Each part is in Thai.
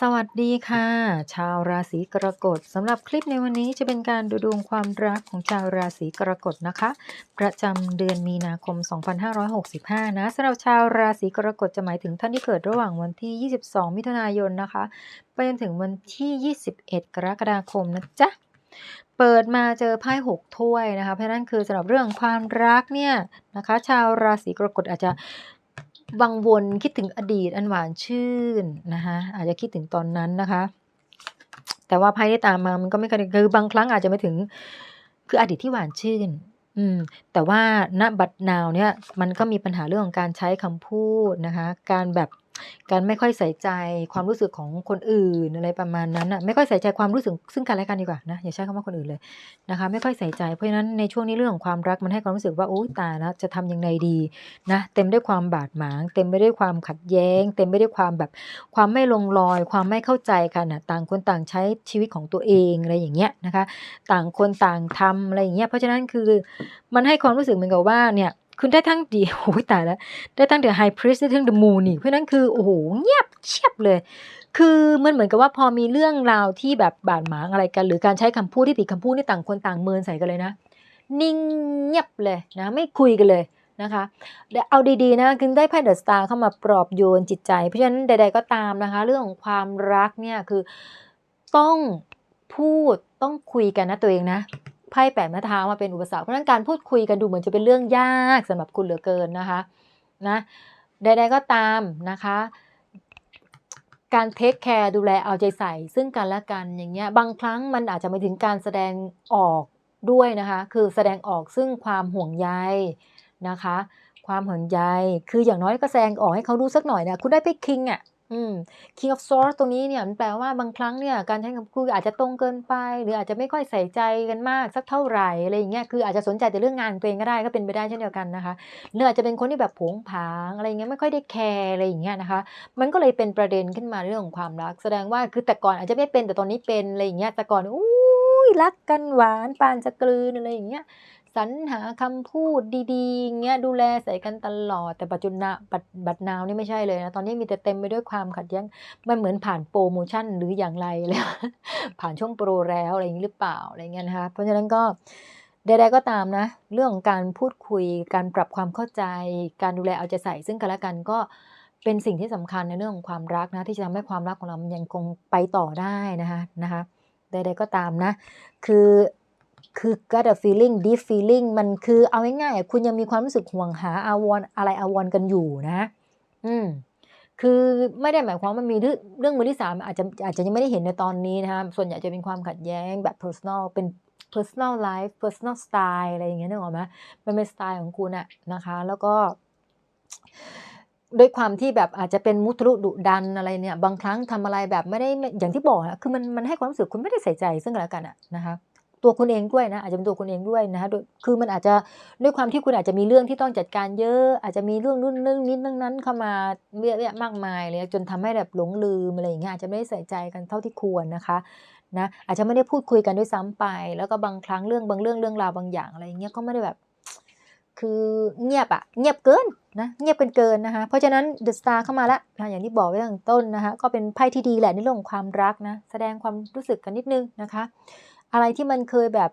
สวัสดีค่ะ ชาวราศีกรกฎสำหรับคลิปในวันนี้จะเป็นการดูดวงความรักของชาวราศีกรกฎนะคะ ประจำเดือนมีนาคม 2565 นะสำหรับชาวราศีกรกฎจะหมายถึงท่านที่เกิดระหว่างวันที่ 22 มิถุนายนนะคะไปจนถึงวันที่ 21 กรกฎาคมนะจ๊ะเปิดมาเจอไพ่หกถ้วยนะคะเพราะนั้นคือสำหรับเรื่องความรักเนี่ยนะคะ ชาวราศีกรกฎอาจจะ วังวนคิดถึงอดีตอันหวานชื่นนะคะอาจจะคิดถึงตอนนั้นนะคะ แต่ว่าไพ่ที่ตามมามันก็ไม่เคยคือบางครั้งอาจจะไม่ถึง คืออดีตที่หวานชื่น อืม แต่ว่าณบัดนาวเนี่ย มันก็มีปัญหาเรื่องของการใช้คำพูดนะคะ การแบบ การไม่ค่อยใส่ใจความรู้สึกของคนอื่นอะไรประมาณนั้นอะไม่ค่อยใส่ใจความรู้สึกซึ่งกันและกันดีกว่านะอย่าใช้คำว่าคนอื่นเลยนะคะ ไม่ค่อยใส่ใจเพราะฉะนั้นในช่วงนี้เรื่องของความรักมันให้ความรู้สึกว่าโอ้ตายแล้วจะทำยังไงดีนะเต็มด้วยความบาดหมาง เต็มไปด้วยความขัดแย้ง เต็มไปด้วยความแบบความไม่ลงรอย ความไม่เข้าใจกันอะต่างคนต่างใช้ชีวิตของตัวเองอะไรอย่างเงี้ยนะคะ ต่างคนต่างทำอะไรอย่างเงี้ยเพราะฉะนั้นคือมันให้ความรู้สึกเหมือนกับว่าเนี่ย คุณได้ทั้งดีโอ้ยตายแล้ว ได้ตั้งแต่ไฮพริสได้ทั้งเดอะมูนอีกเพราะฉะนั้นคือ โอ้โห เงียบเชียบเลย คือมันเหมือนกับว่าพอมีเรื่องราวที่แบบบาดหมางอะไรกัน หรือการใช้คำพูดที่ผิดคำพูดที่ต่างคนต่างเมินใส่กันเลยนะ นิ่งเงียบเลยนะ ไม่คุยกันเลยนะคะเดี๋ยวเอาดีๆนะคือได้ไพ่เดอะสตาร์เข้ามาปลอบโยนจิตใจ เพราะฉะนั้นใด ๆก็ตามนะคะ เรื่องของความรักเนี่ยคือต้องพูดต้องคุยกันนะตัวเองนะ ไพ่แปดไม้เท้ามาเป็นอุปสรรคเพราะนั้นการพูดคุยกันดูเหมือนจะเป็นเรื่องยากสำหรับคุณเหลือเกินนะคะนะใดๆก็ตามนะคะ การเทคแคร์ดูแลเอาใจใส่ ซึ่งกันและกันอย่างเงี้ยบางครั้งมันอาจจะไม่ถึงการแสดงออกด้วยนะคะ คือแสดงออกซึ่งความห่วงใยนะคะ ความห่วงใยคืออย่างน้อยก็แสดงออกให้เขารู้สักหน่อยนะคุณได้ไปคิงอะ King of Swords ตรงนี้เนี่ยมันแปลว่าบางครั้งเนี่ยการใช้คำพูดอาจจะตรงเกินไป หรืออาจจะไม่ค่อยใส่ใจกันมากสักเท่าไหร่อะไรอย่างเงี้ยคืออาจจะสนใจแต่เรื่องงานตัวเองก็ได้ก็เป็นไปได้เช่นเดียวกันนะคะหรืออาจจะเป็นคนที่แบบผงผางอะไรอย่างเงี้ยไม่ค่อยได้แคร์อะไรอย่างเงี้ยนะคะ มันก็เลยเป็นประเด็นขึ้นมาเรื่องของความรัก แสดงว่าคือแต่ก่อนอาจจะไม่เป็นแต่ตอนนี้เป็นอะไรอย่างเงี้ยแต่ก่อนอุ้ยรักกันหวานปานจะกลืนอะไรอย่างเงี้ย สรรหาคำพูดดีๆเงี้ยดูแลใส่กันตลอด แต่ปัจจุบันบัดบัดนาวนี่ไม่ใช่เลยนะ ตอนนี้มีแต่เต็มไปด้วยความขัดแย้งมันเหมือนผ่านโปรโมชั่นหรืออย่างไรเลยผ่านช่วงโปรแล้วอะไรอย่างนี้หรือเปล่าอะไรเงี้ยนะคะเพราะฉะนั้นก็ใดๆก็ตามนะ เรื่องของการพูดคุย การปรับความเข้าใจ การดูแลเอาใจใส่ซึ่งกันและกันก็เป็นสิ่งที่สำคัญในเรื่องของความรักนะ ที่จะทำให้ความรักของเรามันยังคงไปต่อได้นะคะนะคะใดๆก็ตามนะ คือ คือ got a feeling deep feeling มันคือเอาง่ายๆคุณยังมีความรู้สึกห่วงหาอาวรอะไรอาวรกันอยู่นะ อืมคือไม่ได้หมายความว่ามันมีเรื่องมือที่สามอาจจะอาจจะยังไม่ได้เห็นในตอนนี้นะคะส่วนใหญ่จะเป็นความขัดแย้งแบบ personal เป็น personal life personal style อะไรอย่างเงี้ยนึกออกไหมมันเป็นสไตล์ของคุณอะนะคะ แล้วก็ด้วยความที่แบบอาจจะเป็นมุทะลุดุดันอะไรเนี่ย บางครั้งทำอะไรแบบไม่ได้อย่างที่บอกอะคือมันมันให้ความรู้สึกคุณไม่ได้ใส่ใจซึ่งกันและกันอะนะคะ ตัวคุณเองด้วยนะอาจจะเป็นตัวคุณเองด้วยนะคะคือมันอาจจะด้วยความที่คุณอาจจะมีเรื่องที่ต้องจัดการเยอะ อาจจะมีเรื่องนู่นนึ่งนิดนึงนั้นเข้ามาเยอะแยะมากมายเลยจนทำให้แบบหลงลืมอะไรอย่างเงี้ยอาจจะไม่ได้ใส่ใจกันเท่าที่ควรนะคะนะอาจจะไม่ได้พูดคุยกันด้วยซ้ำไป แล้วก็บางครั้งเรื่องบางเรื่องเรื่องราวบางอย่างอะไรเงี้ยก็ไม่ได้แบบ คือเงียบอะเงียบเกินนะเงียบเกินเกินนะคะเพราะฉะนั้นเดอะสตาร์เข้ามาแล้วนะอย่างที่บอกไว้ตั้งต้นนะคะก็เป็นไพ่ที่ดีแหละในเรื่องของความรักนะแสดงความรู้สึกกันนิดนึงนะคะ อะไรที่มันเคยแบบ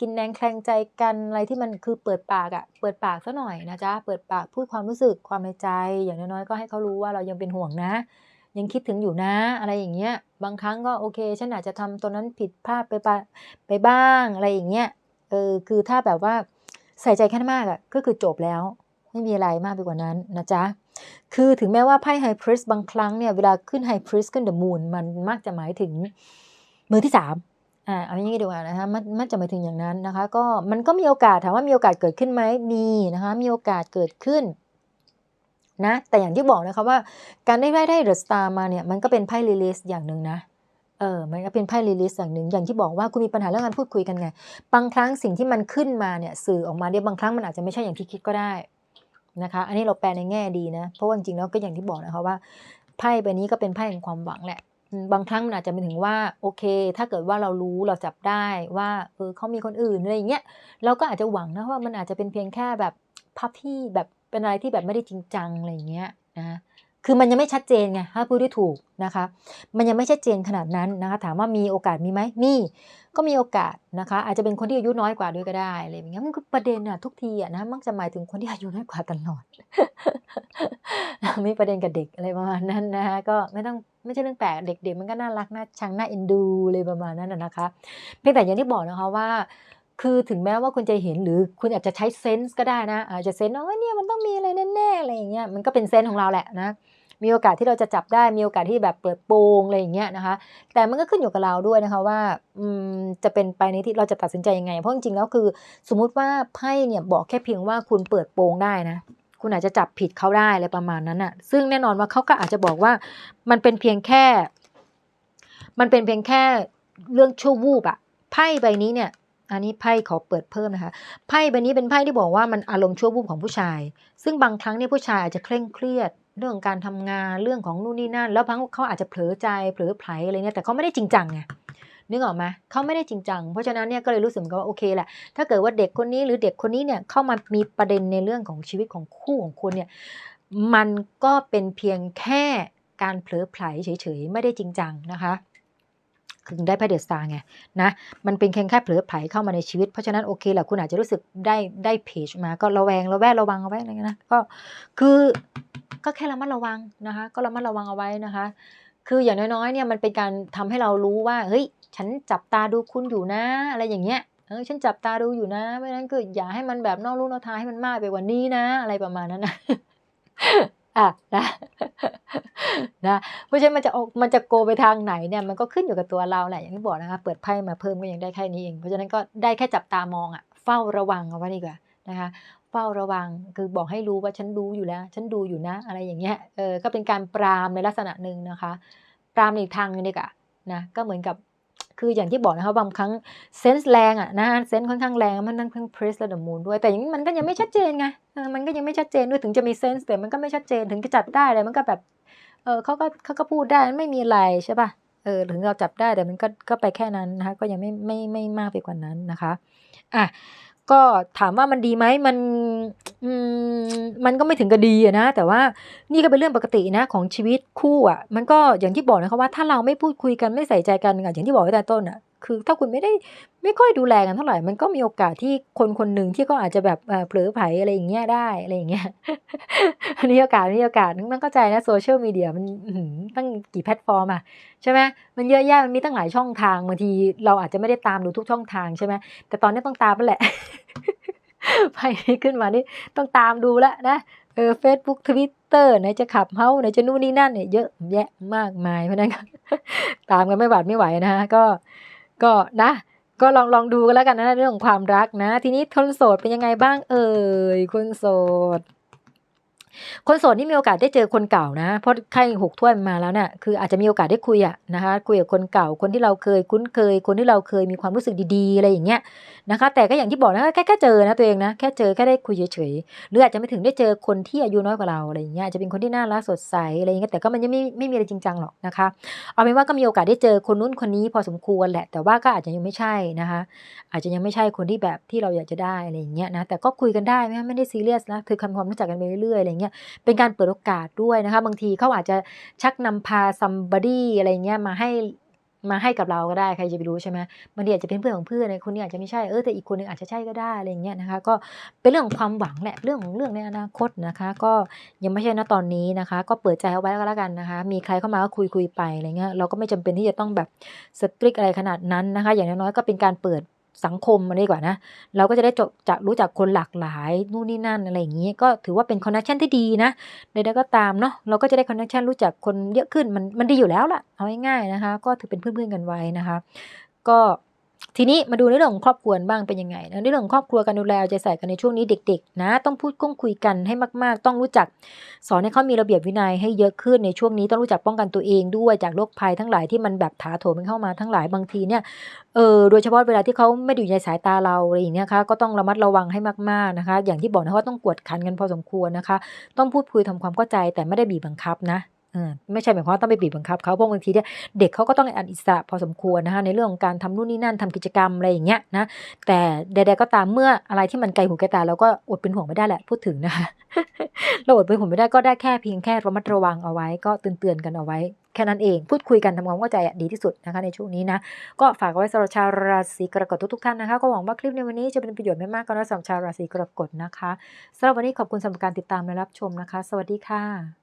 กินแรงแคลงใจกันอะไรที่มันคือเปิดปากอะเปิดปากซะหน่อยนะจ๊ะเปิดปากพูดความรู้สึกความในใจ อย่างน้อยๆก็ให้เขารู้ว่าเรายังเป็นห่วงนะ ยังคิดถึงอยู่นะ อะไรอย่างเงี้ย บางครั้งก็โอเค ฉันอาจจะทำตัวนั้นผิดพลาดไปไปบ้างอะไรอย่างเงี้ยเออคือถ้าแบบว่าใส่ใจแค่มากอะก็คือจบแล้ว ไม่มีอะไรมากไปกว่านั้นนะจ๊ะคือถึงแม้ว่าไพ่ไฮพริสบางครั้งเนี่ยเวลาขึ้นไฮพริสขึ้นเดอะมูนมันมักจะหมายถึงมือที่สาม อ่าเอาอย่างนี้ดีกว่านะคะมันมันจะหมายถึงอย่างนั้นนะคะ ก็มันก็มีโอกาสถามว่ามีโอกาสเกิดขึ้นไหมมีนะคะ มีโอกาสเกิดขึ้นนะแต่อย่างที่บอกนะคะว่าการได้ได้ได้เดอะสตาร์มาเนี่ยมันก็เป็นไพ่รีลิสอย่างหนึ่งนะเออมันก็เป็นไพ่รีลิสอย่างหนึ่งอย่างที่บอกว่าคุณมีปัญหาเรื่องการพูดคุยกันไงบางครั้งสิ่งที่มันขึ้นมาเนี่ยสื่อออกมาเนี่ยบางครั้งมันอาจจะไม่ใช่อย่างที่คิดก็ได้นะคะอันนี้เราแปลในแง่ดีนะเพราะว่าจริงๆแล้วก็อย่างที่บอกนะคะว่าไพ่ใบนี้ก็เป็นไพ่แห่งความหวังแหละ บางครั้งมันอาจจะเป็นถึงว่าโอเค ถ้าเกิดว่าเรารู้เราจับได้ว่าเออเขามีคนอื่นอะไรอย่างเงี้ยเราก็อาจจะหวังนะว่ามันอาจจะเป็นเพียงแค่แบบพับที่แบบเป็นอะไรที่แบบไม่ได้จริงจังอะไรอย่างเงี้ยนะ คือมันยังไม่ชัดเจนไงถ้าพูดได้ถูกนะคะ มันยังไม่ชัดเจนขนาดนั้นนะคะ ถามว่ามีโอกาสมีไหมมีก็มีโอกาสนะคะ อาจจะเป็นคนที่อายุน้อยกว่าด้วยก็ได้อะไรอย่างเงี้ยมันก็ประเด็นอะทุกทีอะนะมักจะหมายถึงคนที่อายุน้อยกว่าตลอดมีประเด็นกับเด็กอะไรประมาณนั้นนะคะก็ไม่ต้องไม่ใช่เรื่องแปลกเด็กๆมันก็น่ารักน่าชังน่าเอ็นดูเลยประมาณนั้นนะคะ เพียงแต่อย่างที่บอกนะคะว่า คือถึงแม้ว่าคุณจะเห็นหรือคุณอาจจะใช้เซนส์ก็ได้นะ อาจจะเซนส์ว่าเนี่ยมันต้องมีอะไรแน่ๆอะไรอย่างเงี้ยมันก็เป็นเซนส์ของเราแหละนะมีโอกาสที่เราจะจับได้มีโอกาสที่แบบเปิดโปงอะไรอย่างเงี้ยนะคะ แต่มันก็ขึ้นอยู่กับเราด้วยนะคะว่าจะเป็นไปในที่เราจะตัดสินใจยังไง เพราะจริงๆแล้วคือ สมมุติว่าไพ่เนี่ยบอกแค่เพียงว่าคุณเปิดโปงได้นะ คุณอาจจะจับผิดเขาได้อะไรประมาณนั้นอะซึ่งแน่นอนว่าเขาก็อาจจะบอกว่ามันเป็นเพียงแค่ มันเป็นเพียงแค่เรื่องชั่ววูบอะไพ่ใบนี้เนี่ย อันนี้ไพ่ขอเปิดเพิ่มนะคะ ไพ่ใบนี้เป็นไพ่ที่บอกว่ามันอารมณ์ชั่ววูบของผู้ชาย ซึ่งบางครั้งเนี่ยผู้ชายอาจจะเคร่งเครียดเรื่องการทำงานเรื่องของนู่นนี่นั่น แล้วบางเขาอาจจะเผลอใจเผลอไผลอะไรเนี่ยแต่เขาไม่ได้จริงจังไงนึกออกไหมเขาไม่ได้จริงจัง เพราะฉะนั้นเนี่ยก็เลยรู้สึกเหมือนกับว่าโอเคแหละ ถ้าเกิดว่าเด็กคนนี้หรือเด็กคนนี้เนี่ยเข้ามามีประเด็นในเรื่องของชีวิตของคู่ของคุณเนี่ย มันก็เป็นเพียงแค่การเผลอไผลเฉยๆ ไม่ได้จริงจังนะคะ ถึงได้ไพ่เดอะสตาไงนะมันเป็นแค่แค่เผลอไผเข้ามาในชีวิตเพราะฉะนั้นโอเคแหละคุณอาจจะรู้สึกได้ได้เพจมาก็ระแวงระแวดระวังเอาไว้อะไรเงี้ยนะก็คือก็แค่ระมัดระวังนะคะ ก็ระมัดระวังเอาไว้นะคะ คืออย่างน้อยๆเนี่ยมันเป็นการทำให้เรารู้ว่าเฮ้ยฉันจับตาดูคุณอยู่นะ อะไรอย่างเงี้ยเออฉันจับตาดูอยู่นะเพราะฉะนั้นก็อย่าให้มันแบบนอกลูกนอกทางให้มันมากไปกว่านี้นะ อะไรประมาณนั้นนะอะนะ นะเพราะฉะนั้นมันจะออกมันจะโกไปทางไหนเนี่ยมันก็ขึ้นอยู่กับตัวเราแหละอย่างที่บอกนะคะเปิดไพ่มาเพิ่มก็ยังได้แค่นี้เองเพราะฉะนั้นก็ได้แค่จับตามองอะเฝ้าระวังเอาไว้ดีกว่านะคะเฝ้าระวังคือบอกให้รู้ว่าฉันรู้อยู่แล้ว ฉันดูอยู่นะ อะไรอย่างเงี้ยเออก็เป็นการปรามในลักษณะหนึ่งนะคะ ปรามในอีกทางนึงดีกว่านะก็เหมือนกับคืออย่างที่บอกนะคะบางครั้งเซนส์แรงอะนะเซนส์ค่อนข้างแรงมันนั่งทั้งเพรสและดอะมูนด้วยแต่อย่างนี้มันก็ยังไม่ชัดเจนไงมันก็ยังไม่ชัดเจนด้วยถึงจะมีเซนส์แต่มันก็ไม่ชัดเจนถึงจะจัดได้เลยมันก็แบบ ออเขาก็เขาก็พูดได้ไม่มีอะไรใช่ป่ะเออถึงเราจับได้แต่มันก็ก็ไปแค่นั้นนะคะ ก็ยังไม่ไม่ไม่มากไปกว่านั้นนะคะอะก็ถามว่ามันดีไหมมันอืมมันก็ไม่ถึงกับดีอะนะ แต่ว่านี่ก็เป็นเรื่องปกตินะของชีวิตคู่อะ มันก็อย่างที่บอกนะคะว่าถ้าเราไม่พูดคุยกันไม่ใส่ใจกันอย่างที่บอกไว้แต่ต้นอะ คือถ้าคุณไม่ได้ไม่ค่อยดูแลกันเท่าไหร่ มันก็มีโอกาสที่คนคนหนึ่งที่ก็อาจจะแบบเผลอไผลอะไรอย่างเงี้ยได้อะไรอย่างเงี้ยอันนี้โอกาสนี่โอกาสต้องเข้าใจนะโซเชียลมีเดียมันตั้งกี่แพลตฟอร์มอะใช่ไหมมันเยอะแยะมันมีตั้งหลายช่องทางบางทีเราอาจจะไม่ได้ตามดูทุกช่องทางใช่ไหมแต่ตอนนี้ต้องตามแล้วแหละไพ่ขึ้นมานี่ต้องตามดูแล้วนะเออเฟซบุ๊กทวิตเตอร์ไหนจะขับเฮาไหนจะนู่นนี่นั่นเนี่ยเยอะแยะมากมายเพราะนั้นตามกันไม่หวาดไม่ไหวนะฮะก็ ก็นะก็ลองลองดูกันแล้วกันนะเรื่องของความรักนะ ทีนี้คนโสดเป็นยังไงบ้างเอ่ยคนโสด คนโสดนี่มีโอกาสได้เจอคนเก่านะ เพราะไข่หกถ้วยมาแล้วเนี่ยคืออาจจะมีโอกาสได้คุยอะนะคะคุยกับคนเก่าคนที่เราเคยคุ้นเคย คนที่เราเคยมีความรู้สึกดีๆอะไรอย่างเงี้ยนะคะ แต่ก็อย่างที่บอกนะแค่แค่เจอนะตัวเองนะแค่เจอแค่ได้คุยเฉยๆหรืออาจจะไม่ถึงได้เจอคนที่อายุน้อยกว่าเราอะไรอย่างเงี้ยอาจจะเป็นคนที่น่ารักสดใสอะไรอย่างเงี้ยแต่ก็มันยังไม่ไม่มีอะไรจริงจังหรอกนะคะ เอาเป็นว่าก็มีโอกาสได้เจอคนนู้นคนนี้พอสมควรแหละ แต่ว่าก็อาจจะยังไม่ใช่นะคะ อาจจะยังไม่ใช่คนที่แบบที่เราอยากจะได้อะไรอย่างเงี้ยนะแต่ก็คุยกันได้ไม่ไม่ได้ซีเรียสนะคือทำความรู้จักกันไปเรื่อยๆอะไรเงี้ยเป็นการเปิดโอกาสด้วยนะคะบางทีเขาอาจจะชักนำพา somebody อะไรเงี้ยมาให้มาให้กับเราก็ได้ใครจะไปรู้ใช่ไหมบางทีอาจจะเป็นเพื่อนของเพื่อนในคนนี้อาจจะไม่ใช่เออแต่อีกคนนึงอาจจะใช่ก็ได้อะไรเงี้ยนะคะก็เป็นเรื่องของความหวังแหละเรื่องของเรื่องในอนาคตนะคะ ก็ยังไม่ใช่นะตอนนี้นะคะ ก็เปิดใจเอาไว้ก็แล้วกันนะคะ มีใครเข้ามาก็คุยคุยไปอะไรเงี้ยเราก็ไม่จำเป็นที่จะต้องแบบสตริกอะไรขนาดนั้นนะคะ อย่างน้อยๆก็เป็นการเปิด สังคมมันดีกว่านะ เราก็จะได้จบจะรู้จักคนหลากหลายนู่นนี่นั่นอะไรอย่างนี้ก็ถือว่าเป็นคอนเนคชันที่ดีนะใดๆก็ตามเนาะเราก็จะได้คอนเนคชันรู้จักคนเยอะขึ้นมันมันดีอยู่แล้วล่ะเอาง่ายๆนะคะ ก็ถือเป็นเพื่อนๆกันไว้นะคะ ก็ ทีนี้มาดูในเรื่องของครอบครัวบ้างเป็นยังไงนะในเรื่องของครอบครัวการดูแลเอาใจใส่กันในช่วงนี้เด็ก ๆ นะ ต้องพูดก้งคุยกันให้มาก ๆ ต้องรู้จัก สอนให้เขามีระเบียบวินัยให้เยอะขึ้นในช่วงนี้ต้องรู้จักป้องกันตัวเองด้วยจากโรคภัยทั้งหลายที่มันแบบถาโถมมันเข้ามาทั้งหลายบางทีเนี่ยเออโดยเฉพาะเวลาที่เขาไม่อยู่ในสายตาเราอะไรอย่างเงี้ยค่ะก็ต้องระมัดระวังให้มากๆนะคะ อย่างที่บอกนะว่าต้องกวดขันกันพอสมควรนะคะ ต้องพูดคุยทำความเข้าใจแต่ไม่ได้บีบบังคับนะ ไม่ใช่หมายความว่าต้องไปบีบบังคับเขาเพราะบางทีเนี่ยเด็กเขาก็ต้องการอิสระพอสมควรนะคะในเรื่องของการทำนู่นนี่นั่นทำกิจกรรมอะไรอย่างเงี้ยนะแต่ใดๆก็ตามเมื่ออะไรที่มันไกลหูไกลตาเราก็อดเป็นห่วงไม่ได้แหละพูดถึงนะคะเราอดเป็นห่วงไม่ได้ก็ได้แค่เพียงแค่ระมัดระวังเอาไว้ ก็เตือนๆกันเอาไว้ แค่นั้นเองพูดคุยกันทำความเข้าใจดีที่สุดนะคะในช่วงนี้นะก็ฝากไว้สำหรับชาวราศีกรกฎทุกๆท่านนะคะก็หวังว่าคลิปในวันนี้จะเป็นประโยชน์ไม่มากก็น้อยสำหรับชาวราศีกรกฎนะคะสำหรับวันนี้ขอบคุณสำหรับการติดตามและรับชมนะคะ สวัสดีค่ะ